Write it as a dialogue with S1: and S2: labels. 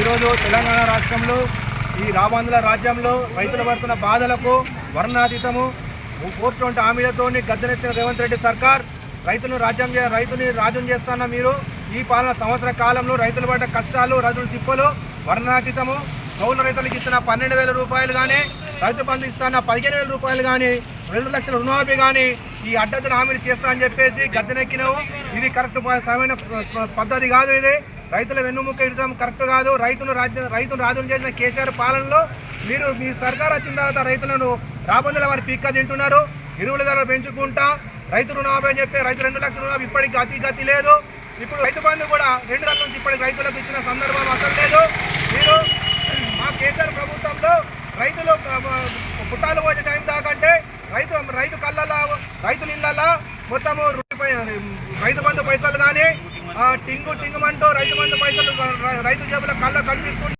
S1: ఈరోజు తెలంగాణ రాష్ట్రంలో ఈ రామాంధ్ర రాజ్యంలో రైతులు పడుతున్న బాధలకు వర్ణాతీతము. కోర్టు హామీలతో గద్దెనెత్తిన రేవంత్ రెడ్డి సర్కార్ రైతులను రాజ్యం చే- రైతుని రాజ్యం చేస్తున్న మీరు. ఈ పాలన సంవత్సర కాలంలో రైతులు పడ్డ కష్టాలు రైతుల తిప్పలు వర్ణాతీతము. కౌలు రైతులకు ఇస్తున్న పన్నెండు వేల రూపాయలు కానీ రైతు బంధు ఇస్తున్న పదిహేను వేల రూపాయలు కానీ రెండు లక్షల రుణమాఫీ కానీ ఈ అడ్డదిన హామీలు చేస్తా అని చెప్పేసి గద్దెనెక్కినావు. ఇది కరెక్ట్ సమైన సరైన ప- పద్ధతి కాదు ఇది. రైతుల వెన్నుముక్క ఇడటం కరెక్ట్ కాదు. రైతును రాజ్య రైతును రాజును చేసిన కేసీఆర్ పాలనలో మీరు మీ సర్కార్ వచ్చిన తర్వాత రైతులను రాబందుల వారి పీక్క తింటున్నారు. ఎరువుల ధరలు పెంచుకుంటా రైతు రుణమాఫీ అని చెప్పి రైతు రెండు లక్షల రుణమాఫీ ఇప్పటికి గతి గతి లేదు. ఇప్పుడు రైతు బంధు కూడా రెండు నెలల నుంచి ఇప్పటికి రైతులకు ఇచ్చిన సందర్భం అసలు లేదు. మీరు మా కేసీఆర్ ప్రభుత్వంలో రైతులు పుట్టాలు పోసే టైం దాకంటే రైతు రైతు కళ్ళల్లో రైతుల ఇళ్ళల్లో మొత్తము రైతు బంధు పైసలు కానీ టింగు టింగుమంటూ రైతు బంధు పైసలు రై- రైతు జేబుల కళ్ళ కనిపిస్తుంటే